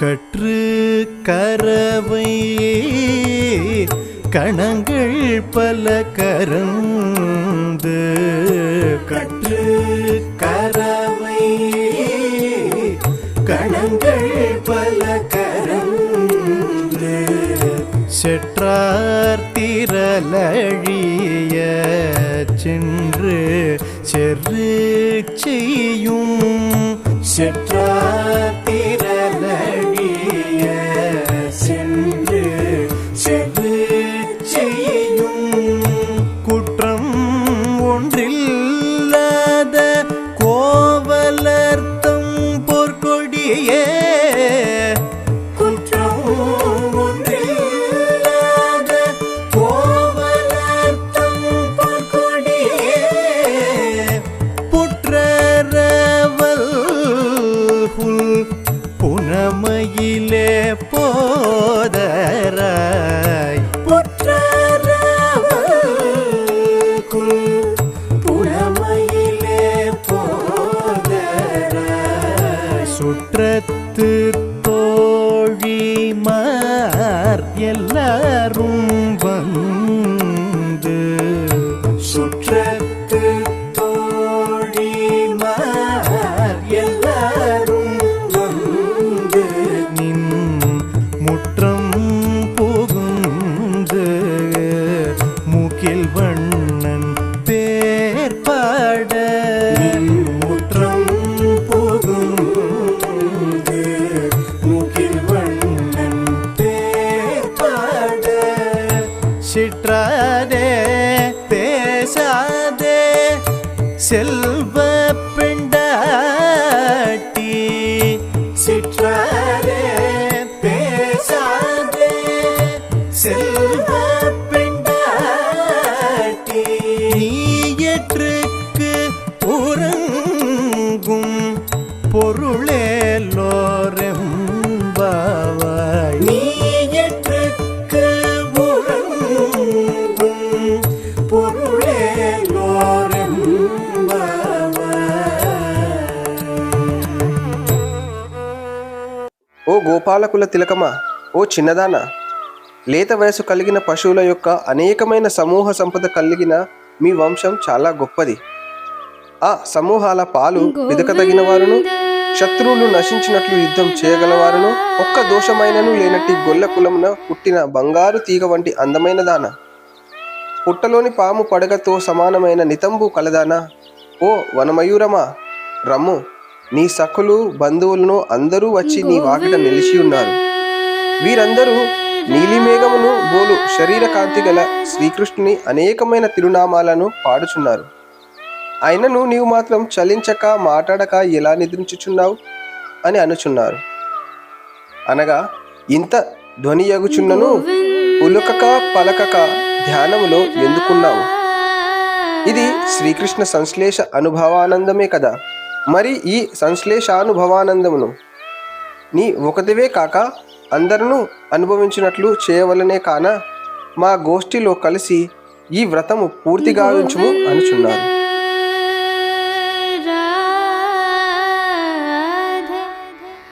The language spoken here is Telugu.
கற்று கரவை கணங்கள் பல கரந்து கற்று கரவை கணங்கள் பல கரந்து செற்றார் திரளழிய சென்று செரு செய்யும் செற்றார் குற்றத்து சுற்றத்து தோழிமார் எல்லாரும் வந்து சிற்றாதே பேசாதே. செல்வ ఓ గోపాలకుల తిలకమా? ఓ చిన్నదానా? లేత వయసు కలిగిన పశువుల యొక్క అనేకమైన సమూహ సంపద కలిగిన మీ వంశం చాలా గొప్పది. ఆ సమూహాల పాలు వెదకదగిన వారును శత్రువులు నశించినట్లు యుద్ధం చేయగలవారును ఒక్క దోషమైనను లేనట్టి గొల్ల కులమున పుట్టిన బంగారు తీగ వంటి అందమైన దాన? పుట్టలోని పాము పడగతో సమానమైన నితంబు కలదానా? ఓ వనమయూరమా? రమ్ము. నీ సఖులు బంధువులను అందరూ వచ్చి నీ వాకిట నిలిచి ఉన్నారు. వీరందరూ నీలిమేఘమును బోలు శరీర కాంతి గల శ్రీకృష్ణుని అనేకమైన తిరునామాలను పాడుచున్నారు. అయినను నీవు మాత్రం చలించక మాట్లాడక ఎలా నిద్రించుచున్నావు? అని అనుచున్నారు. అనగా ఇంత ధ్వని ఎగుచున్నను ఉలుకక పలకక ధ్యానములో ఎందుకున్నావు? ఇది శ్రీకృష్ణ సంశ్లేష అనుభవానందమే కదా. మరి ఈ సంశ్లేషానుభవానందమును నీ ఒకటివే కాక అందరూ అనుభవించినట్లు చేయవలనే కాన మా గోష్ఠిలో కలిసి ఈ వ్రతము పూర్తి గావించుము అనుచున్నారు